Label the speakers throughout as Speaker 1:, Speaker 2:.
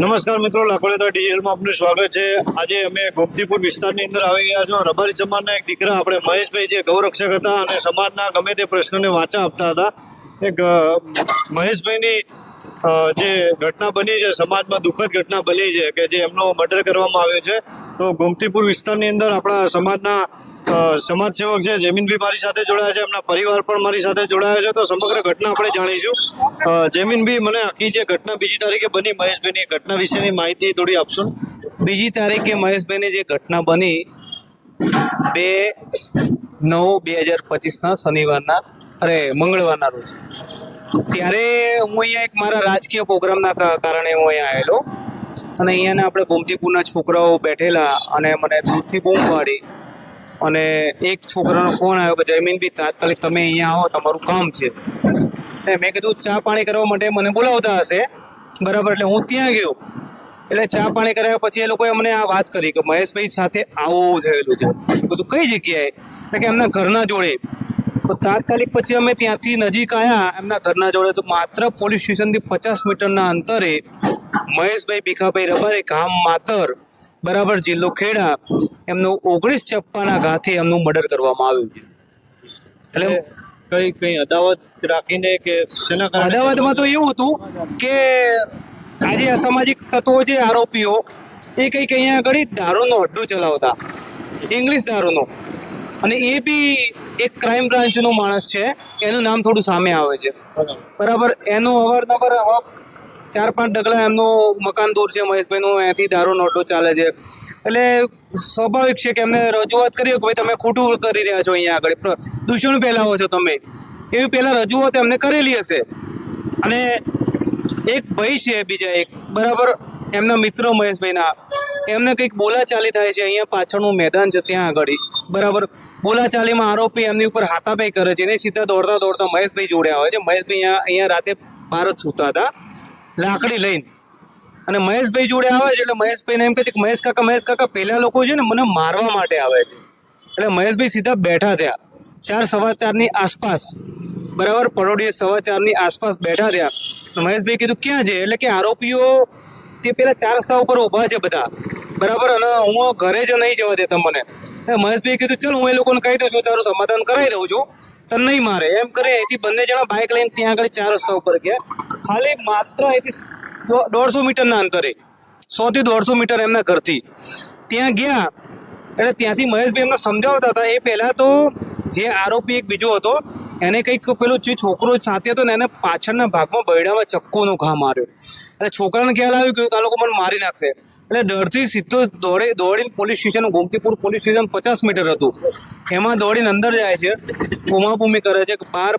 Speaker 1: નમસ્કાર મિત્રો લાખોલેતા ડિટેલમાં આપનું સ્વાગત છે. આજે અમે ગોમતીપુર વિસ્તારની અંદર આવી ગયા છો. રબારી સમાજના એક દીકરા આપણે મહેશભાઈ જે ગૌરક્ષક હતા અને સમાજના ગમે તે પ્રશ્નોને વાંચા આપતા હતા. એક મહેશભાઈની જે ઘટના બની છે, સમાજમાં દુઃખદ ઘટના બની છે, કે જે એમનો મર્ડર કરવામાં આવ્યો છે. તો ગોમતીપુર વિસ્તારની અંદર આપણા સમાજના સમાજ સેવક છે, જેમીનભાઈ મારી સાથે જોડાયા છે, એમના પરિવાર પણ મારી સાથે જોડાયા છે, તો સમગ્ર ઘટના આપણે જાણીશું. જેમીનભાઈ, મને આખી જે ઘટના, બીજી તારીખે બની મહેશભાઈની ઘટના વિશેની માહિતી થોડી આપશો?
Speaker 2: બીજી તારીખે મહેશભાઈની જે ઘટના બની, બે નવ બે હજાર પચીસના શનિવારના, અરે મંગળવારના રોજ. ત્યારે હું અહીંયા એક મારા રાજકીય પ્રોગ્રામના કારણે હું અહીંયા આવેલો અને અહીંયાના આપણે ગોમતીપુરના છોકરાઓ બેઠેલા અને મને દૂરથી બૂમ પાડી. અને એક છોકરાનો ફોન આવ્યો કે જમીન બી તાત્કાલિક તમે અહીંયા આવો, તમારું કામ છે. મેં કીધું, ચા પાણી કરવા માટે મને બોલાવતા હશે. બરાબર, એટલે હું ત્યાં ગયો. એટલે ચા પાણી કર્યા પછી એ લોકોએ મને આ વાત કરી કે મહેશભાઈ સાથે આવું થયેલું છે. બધું કઈ જગ્યાએ? એટલે કે, એમના ઘરના જોડે. તો તાત્કાલિક પછી અમે ત્યાંથી નજીક આવ્યા એમના ઘરના જોડે તો માત્ર પોલીસ સ્ટેશનથી પચાસ મીટરના અંતરે મહેશભાઈ ભીખાભાઈ રબારે ગામ માતર બરાબર જિલ્લો ખેડા એમનું ઓગણીસ ચપ્પાના ઘાથી એમનું મર્ડર કરવામાં આવ્યું છે. એટલે
Speaker 1: કઈ કઈ અદાવત રાખીને કે
Speaker 2: અદાવતમાં તો એવું હતું કે આજે અસામાજિક તત્વો છે આરોપીઓ એ કંઈક અહીંયા આગળ દારૂનો અડ્ડો ચલાવતા. ઇંગ્લિશ દારૂનો. અને એ બી એક ક્રાઇમ બ્રાન્ચનો માણસ છે એનું નામ થોડું સામે આવે છે. બરાબર. એનો અવારનવાર ચાર પાંચ ડગલા એમનું મકાન દૂર છે મહેશભાઈનું અહીંયાથી દારૂનો નોટો ચાલે છે. એટલે સ્વાભાવિક છે કે એમને રજૂઆત કરીએ કે ભાઈ તમે ખોટું કરી રહ્યા છો અહીંયા આગળ. દૂષણ ફેલાવો છો તમે. એવી પહેલાં રજૂઆત એમને કરેલી હશે. અને એક ભાઈ છે બીજા એક, બરાબર? એમના મિત્ર મહેશભાઈના. એમને કંઈક બોલાચાલી થાય છે અહીંયા પાછળનું મેદાન છે ત્યાં આગળ. બરાબર? બોલાચાલીમાં આરોપી એમની ઉપર હાથાપાઈ કરે છે. એને સીધા દોડતા દોડતા મહેશભાઈ જોડે આવે છે. મહેશભાઈ અહીંયા અહીંયા રાતે ભારત સૂતા હતા. લાકડી લઈને. અને મહેશભાઈ જોડે આવે છે, એટલે મહેશભાઈને એમ કહે છે કે મહેશ કાકા મહેશ કાકા, પહેલા લોકો છે ને મને મારવા માટે આવે છે. એટલે મહેશભાઈ સીધા બેઠા થયા. ચાર સવા ચારની આસપાસ. બરાબર? પરોડીએ સવા ચારની આસપાસ બેઠા થયા. મહેશભાઈ કીધું, ક્યાં છે? એટલે કે આરોપીઓ તે પેલા ચાર રસ્તા ઉપર ઊભા છે બધા. બરાબર? અને હું ઘરે જ નહીં જવા દેતા મને. મહેશભાઈ કીધું, ચલ, હું એ લોકોને કહી દઉં છું, તારું સમાધાન કરાવી દઉં છું. તને નહીં મારે. એમ કરે એથી બંને જણા બાઇક લઈને ત્યાં આગળ ચાર રસ્તા ઉપર ગયા. ખાલી માત્ર અહીંથી દોઢસો મીટરના અંતરે સો થી દોઢસો મીટર એમના ઘરથી. ત્યાં ગયા, એટલે ત્યાંથી મહેશભાઈ એમને સમજાવતા હતા. એ પહેલાં તો જે આરોપી એક બીજો હતો, એને કંઈક પેલો જે છોકરો સાથે હતો ને, એને પાછળના ભાગમાં બૈડામાં ચક્કોનો ઘા માર્યો. એટલે છોકરાને ખ્યાલ આવ્યો કે આ લોકો મને મારી નાખશે. એટલે ડરથી સીધો દોડે દોડીને police station Gomtipur police station પચાસ મીટર હતું. એમાં દોડીને અંદર જાય છે. ભૂમાભૂમિ કરે છે બાર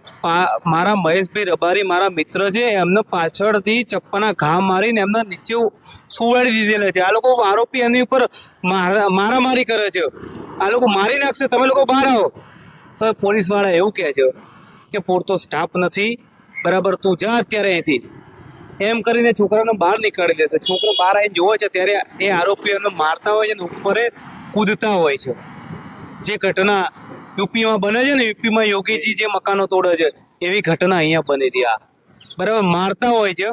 Speaker 2: મારા મહેશભાઈ રબારી, મારા મિત્ર છે, એમને પાછળથી ચપ્પાના ઘા મારીને એમને નીચે સુવાડી દીધેલા છે. આ લોકો આરોપી એની ઉપર મારા મારામારી કરે છે. આ લોકો મારી નાખશે, તમે લોકો બહાર આવો. તો પોલીસવાળા એવું કહે છે કે, પૂરતો સ્ટાફ નથી. બરાબર, તું જા અત્યારે અહીંથી. એમ કરીને છોકરાને બહાર નીકાળી દેશે. છોકરો બહાર આવીને જોવે છે, ત્યારે એ આરોપીઓને મારતા હોય છે ને ઉપર કૂદતા હોય છે. જે ઘટના યુપીમાં બને છે ને, યુપીમાં યોગીજી જે મકાનો તોડે છે, એવી ઘટના અહીંયા બની છે આ. બરાબર, મારતા હોય છે,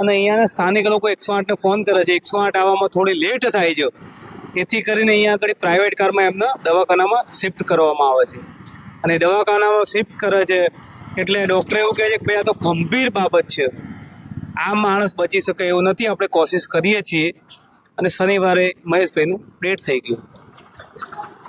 Speaker 2: અને અહીંયાના સ્થાનિક લોકો એકસો આઠને ફોન કરે છે. એકસો આઠ આવવામાં થોડી લેટ થાય છે. એથી કરીને અહીંયા આગળ પ્રાઇવેટ કારમાં એમને દવાખાનામાં શિફ્ટ કરવામાં આવે છે. અને દવાખાનામાં શિફ્ટ કરે છે, એટલે ડૉક્ટર એવું કહે છે કે ભાઈ, આ તો ગંભીર બાબત છે. આ માણસ બચી શકે એવું નથી. આપણે કોશિશ કરીએ છીએ. અને શનિવારે મહેશભાઈનું ડેટ થઈ ગયું.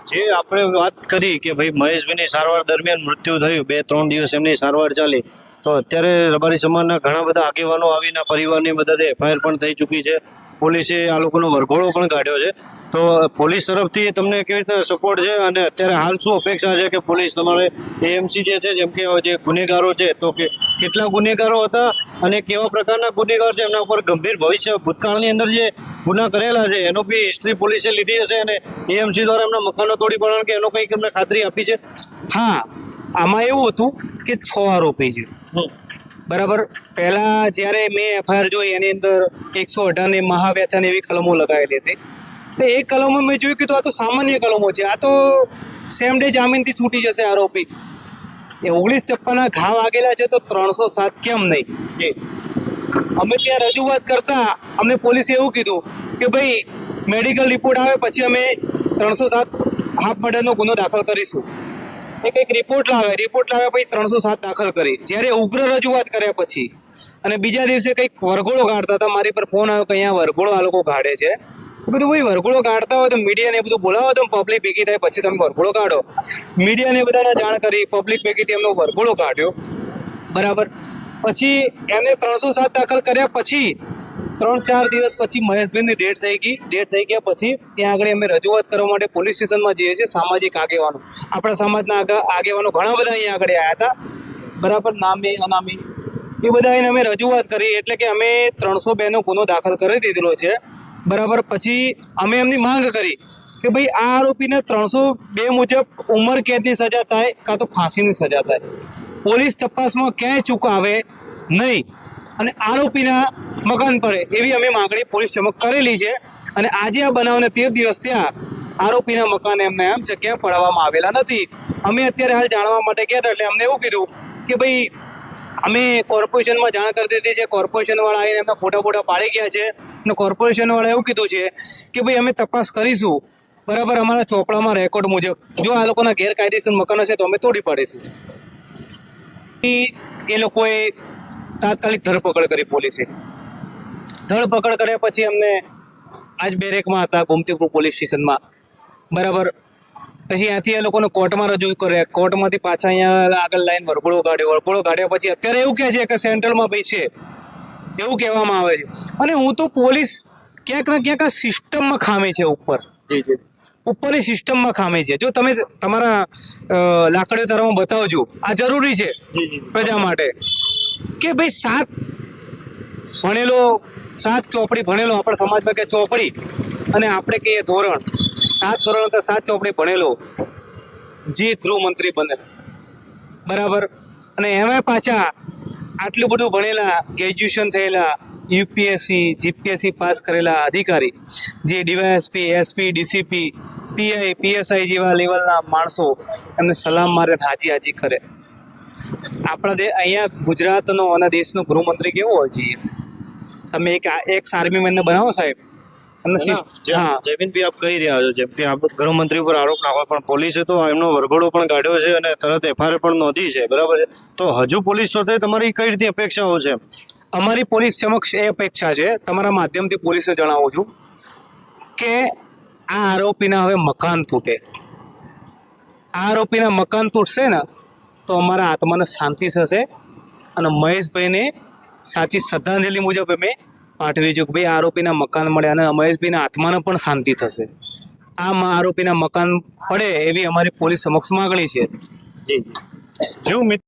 Speaker 1: જે આપણે વાત કરી કે ભાઈ મહેશભાઈની સારવાર દરમિયાન મૃત્યુ થયું, બે, ત્રણ દિવસ એમની સારવાર ચાલી. તો અત્યારે રબારી સમાજના ઘણા બધા આગેવાનો આવીને પરિવારની મદદે એફઆઈઆર પણ થઈ ચૂકી છે. પોલીસે આ લોકોનો વરઘોડો પણ કાઢ્યો છે. તો પોલીસ તરફથી તમને કેવી રીતના સપોર્ટ છે અને અત્યારે હાલ શું અપેક્ષા છે કે પોલીસ તમારે એએમસી જે છે, જેમ કે જે ગુનેગારો છે, તો કે કેટલા ગુનેગારો હતા અને કેવા પ્રકારના ગુનેગાર છે, એમના ઉપર ગંભીર ભવિષ્ય ભૂતકાળની અંદર જે ગુના કરેલા છે, એનો બી હિસ્ટ્રી પોલીસે લીધી હશે અને એએમસી દ્વારા એમના મકાનો તોડી પડવાનું કે એનો કંઈક એમને ખાતરી આપી છે?
Speaker 2: હા, આમાં એવું હતું કે છ આરોપી છે. બરાબર. પહેલા જ્યારે મેં એફઆઈઆર જોઈ, એની અંદર એકસો અઢારની મહાવ્યથાની એવી કલમો લગાવેલી હતી. તો એ કલમો મેં જોયું કે તો આ તો સામાન્ય કલમો છે. આ તો સેમ ડે જામીનથી છૂટી જશે આરોપી. એ ઓગણીસ ચપ્પાના ઘા વાગેલા છે તો ત્રણસો સાત કેમ નહીં? અમે ત્યાં રજૂઆત કરતા અમને પોલીસે એવું કીધું કે ભાઈ, મેડિકલ રિપોર્ટ આવે, પછી અમે ત્રણસો સાત હાફ મર્ડરનો ગુનો દાખલ કરીશું. એ કંઈક રિપોર્ટ લાવે રિપોર્ટ લાવ્યા પછી ત્રણસો સાત દાખલ કરી. જ્યારે ઉગ્ર રજૂઆત કર્યા પછી. અને બીજા દિવસે કંઈક વરઘોડો કાઢતા હતા. મારી પર ફોન આવ્યો કે અહીંયા વરઘોડો આ લોકો કાઢે છે. બધું ભાઈ, વરઘોડો કાઢતા હોય તો મીડિયાને બધું બોલાવો, તો પબ્લિક ભેગી થાય, પછી તમે વરઘોડો કાઢો મીડિયાને બધાને જાણ કરી પબ્લિક ભેગીથી એમનો વરઘોડો કાઢ્યો બરાબર? પછી એમને ત્રણસો સાત દાખલ કર્યા પછી ત્રણ ચાર દિવસ પછી મહેશભાઈની ડેટ થઈ ગઈ. ડેટ થઈ ગયા પછી ત્યાં આગળ અમે રજૂઆત કરવા માટે પોલીસ સ્ટેશનમાં જઈએ છીએ સામાજિક આગેવાનો. આપણા સમાજના આગા- આગેવાનો ઘણા બધા અહીંયા આગળ આવ્યા હતા. બરાબર? નામી, અનામી. એ બધા એને અમે રજૂઆત કરી એટલે કે અમે ત્રણસો બેનો ગુનો દાખલ કરી દીધેલો છે. બરાબર? પછી અમે એમની માંગ કરી કે ભાઈ આ આરોપીને ત્રણસો બે મુજબ ઉંમર કેદની સજા થાય, કાં તો ફાંસીની સજા થાય. પોલીસ તપાસમાં ક્યાંય ચૂક આવે નહીં. અને આરોપીના મકાન પડે એવી અમે માંગણી પોલીસ સમક્ષ કરેલી છે. અને આજે આ બનાવને તેર દિવસ ત્યાં આરોપીના મકાન એમને એમ જગ્યા પડાવવામાં આવેલા નથી. અમે અત્યારે હાલ જાણવા માટે ગયા એટલે અમને એવું કીધું કે ભાઈ, અમે કોર્પોરેશનમાં જાણ કરી દીધી છે. કોર્પોરેશનવાળા આવીને એમના ફોટા ફોટા પાડી ગયા છે. અને કોર્પોરેશનવાળા એવું કીધું છે કે ભાઈ, અમે તપાસ કરીશું. બરાબર, અમારા ચોપડામાં રેકોર્ડ મુજબ. જો આ લોકોના ગેરકાયદેસર મકાનો છે તો અમે તોડી પાડીશું. એ લોકોએ તાત્કાલિક ધરપકડ કરી પોલીસે. ધરપકડ કર્યા પછી અમને આજ બેરેકમાં હતા ગોમતીપુર પોલીસ સ્ટેશનમાં. બરાબર. પછી ત્યાંથી એ લોકોને કોર્ટમાં રજૂ કર્યા. કોર્ટમાંથી પાછા અહીંયા આગળ લાઈન વરઘોડો કાઢ્યો. વરઘોડો કાઢ્યા પછી અત્યારે એવું કહે છે કે સેન્ટ્રલમાં ભાઈ છે. એવું કહેવામાં આવે છે. અને હું તો પોલીસ ક્યાંક ને ક્યાંક આ સિસ્ટમમાં ખામી છે ઉપર.
Speaker 1: જી જી.
Speaker 2: ઉપરની સિસ્ટમમાં ખામી છે. જો તમે તમારા લાકડીઓ તારામાં બતાવજો. આ જરૂરી છે પ્રજા માટે. કે ભાઈ સાત ભણેલો, સાત ચોપડી ભણેલો આપણા સમાજમાં કે ચોપડી? અને આપણે કહીએ ધોરણ. સાત ધોરણ તો સાત ચોપડી ભણેલો. જે ગૃહમંત્રી બને. બરાબર? અને એમાં પાછા આટલું બધું ભણેલા ગ્રેજ્યુએશન થયેલા યુપીએસસી જીપીએસસી પાસ કરેલા અધિકારી, જે DYSP SP DCP PI PSI જેવા લેવલના માણસો એમને સલામ મારે હાજી હાજી કરે. આપણા અહીંયા ગુજરાતનો અને દેશનો ગૃહમંત્રી કેવો હોય જોઈએ તમે એક એક આર્મી મેનને બનાવો સાહેબ. એમને હા.
Speaker 1: જયમીનભાઈ આપ કહી રહ્યા છો જેમ કે આપ ગૃહમંત્રી ઉપર આરોપ નાખવા પણ પોલીસે તો એમનો વરઘોડો પણ કાઢ્યો છે અને તરત એફઆઈઆર પણ નોંધી છે બરાબર છે? તો હજુ પોલીસ સાથે તમારી કઈ રીતે અપેક્ષાઓ છે?
Speaker 2: અમારી પોલીસ સમક્ષ એ અપેક્ષા છે તમારા માધ્યમથી પોલીસને જણાવું છું કે આ આરોપીના હવે મકાન તૂટે. આ આરોપીના મકાન તૂટશે ને તો અમારા આત્માને શાંતિ થશે અને મહેશભાઈને સાચી શ્રદ્ધાંજલિ મુજબ અમે પાઠવી છું કે ભાઈ આરોપીના મકાન મળે અને મહેશભાઈના આત્માને પણ શાંતિ થશે. આ આરોપીના મકાન પડે એવી અમારી પોલીસ સમક્ષ માગણી છે.
Speaker 1: જી મિત્ર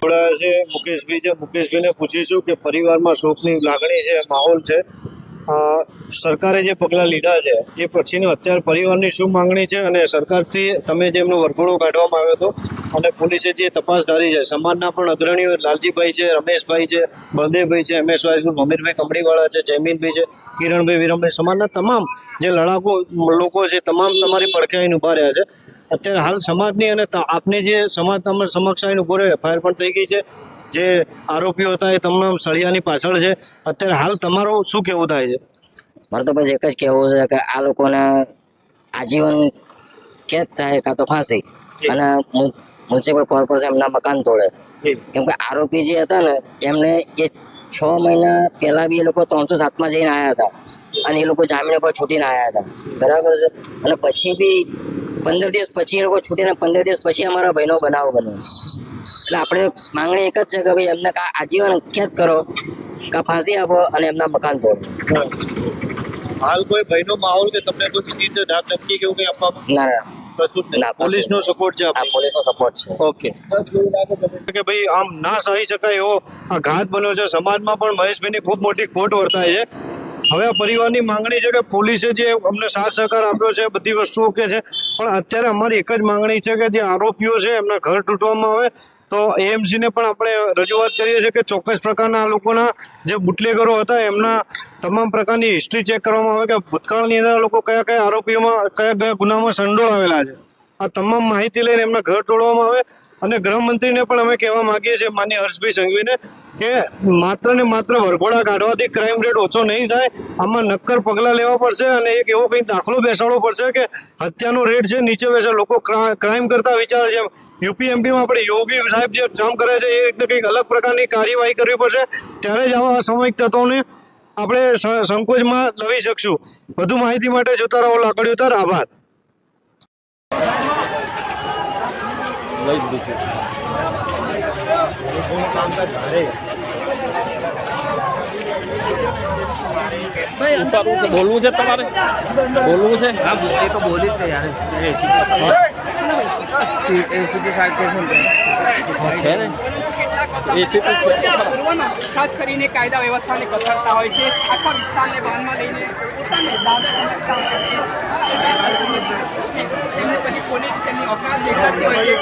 Speaker 1: થોડા છે મુકેશભાઈ છે. મુકેશભાઈને પૂછીશું કે પરિવારમાં શોકની લાગણી છે, માહોલ છે. સરકારે જે પગલાં લીધા છે, એ પછીની અત્યારે પરિવારની શું માંગણી છે અને સરકારથી તમે જે એમનો વરઘોડો કાઢવામાં આવ્યો હતો અને પોલીસે જે તપાસ ધારી છે, સમાજના પણ અગ્રણીઓ લાલજીભાઈ છે, રમેશભાઈ છે, બળદેવભાઈ છે એમએસભાઈ છે, મમીરભાઈ કમડીવાળા છે, જયમીનભાઈ છે, કિરણભાઈ વિરમભાઈ, સમાજના તમામ જે લડાકુ લોકો છે, તમામ તમારી પડખે ઊભા રહ્યા છે. અત્યારે હાલ સમાજની અને આપને જે સમાજ તમારા સમક્ષ આવીને ઊભો રહ્યો એફઆઈઆર પણ થઈ ગઈ છે. જે આરોપીઓ હતા એ તમામ સળિયાની પાછળ છે. અત્યારે હાલ તમારું શું કેવું થાય છે?
Speaker 3: મારે તો બસ એક જ કહેવું છે કે આ લોકોને આજીવન કેદ થાય કાં તો ફાંસી. અને મ્યુનિસિપલ કોર્પોરેશન એમના મકાન તોડે. કેમ કે આરોપી જે હતા ને એમને એ છ મહિના પહેલા બી એ લોકો ત્રણસો સાતમાં જઈને આવ્યા હતા. અને એ લોકો જામીન પર છૂટીને આવ્યા હતા. બરાબર છે? અને પછી બી પંદર દિવસ પછી એ લોકો છૂટીને પંદર દિવસ પછી અમારા ભાઈનો બનાવ બન્યો. એટલે આપણે માંગણી એક જ છે કે ભાઈ એમને કાં આજીવન કેદ કરો કાં ફાંસી આપો અને એમના મકાન પર
Speaker 1: હાલ કોઈ ભયનો માહોલ કે તમને કોઈ રીતે ધાક ધમકી કે એવું કંઈ આપવામાં?
Speaker 3: ના ના
Speaker 1: પોલીસ
Speaker 3: નો
Speaker 1: સપોર્ટ છે પોલીસ
Speaker 3: નો સપોર્ટ છે.
Speaker 1: ઓકે. કે ભાઈ આમ ના સહી શકાય એવો આ ઘાત બન્યો છે. સમાજમાં પણ મહેશભાઈની ખૂબ મોટી ખોટ વર્તાય છે. હવે આ પરિવારની માંગણી છે કે પોલીસે જે અમને સાથ સહકાર આપ્યો છે બધી વસ્તુઓ કે છે પણ અત્યારે અમારી એક જ માંગણી છે કે જે આરોપીઓ છે એમના ઘર તૂટવામાં આવે તો એએમસીને પણ આપણે રજૂઆત કરીએ છીએ કે ચોક્કસ પ્રકારના લોકોના જે બુટલેગરો હતા, એમના તમામ પ્રકારની હિસ્ટ્રી ચેક કરવામાં આવે કે ભૂતકાળની અંદર લોકો કયા કયા આરોપીઓમાં, કયા કયા ગુનામાં સંડોળાવેલા છે. આ તમામ માહિતી લઈને એમના ઘર તોડવામાં આવે. અને ગૃહમંત્રીને પણ અમે કહેવા માંગીએ છીએ, માન્ય હર્ષભાઈ સંઘવીને, કે માત્ર ને માત્ર વરઘોડા કાઢવાથી ક્રાઇમ રેટ ઓછો નહીં થાય, આમાં નક્કર પગલાં લેવા પડશે અને એક એવો કંઈ દાખલો બેસાડવો પડશે કે હત્યાનો રેટ છે નીચે બેસે લોકો ક્રાઇમ કરતા વિચારે છે યુપીએમપીમાં આપણે યોગી સાહેબ જે કામ કરે છે, એ રીતે કંઈક અલગ પ્રકારની કાર્યવાહી કરવી પડશે. ત્યારે જ આવા અસામયિક તત્વોને આપણે સંકોચમાં લવી શકશું. વધુ માહિતી માટે જોતા રહો લાકડીઓ તાર આભાર.
Speaker 4: ઉતારવું છે બોલવું છે તમારે બોલવું છે હા એ તો બોલી જ યાર છે ને
Speaker 5: પૂર્વમાં ખાસ કરીને કાયદા વ્યવસ્થાને કથળતા હોય છે. આખા વિસ્તારને ધ્યાનમાં લઈને પોતાને દાદા એમને પછી પોલીસ તેમની અપરાધ દેખાડતી હોય છે.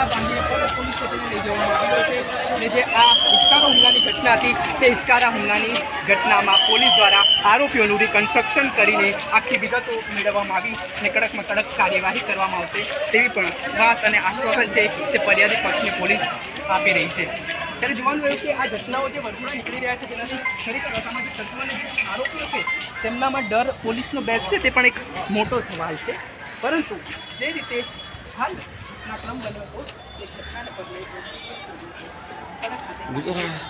Speaker 5: આરોપીઓને બાંધીને પરત પોલીસ સ્ટેશને લઈ જવામાં આવ્યો છે અને જે આ હિચકારા હુમલાની ઘટના હતી, તે હિચકારા હુમલાની ઘટનામાં પોલીસ દ્વારા આરોપીઓનું રિકન્સ્ટ્રક્શન કરીને આખી વિગતો મેળવવામાં આવી અને કડકમાં કડક કાર્યવાહી કરવામાં આવશે તેવી પણ વાત અને આશ્વાસન છે તે ફરિયાદી પક્ષની પોલીસ આપી રહી છે. ત્યારે જોવાનું રહ્યું કે આ ઘટનાઓ જે વર્ગોડા નીકળી રહ્યા છે, તેનાથી ખરેખર અસામાજિક તત્વોને જે આરોપીઓ છે, તેમનામાં ડર પોલીસનો બેસશે તે પણ એક મોટો સવાલ છે. પરંતુ જે રીતે હાલના ક્રમ બન્યો હતો તે ઘટનાને પગલે
Speaker 4: ગુજરાત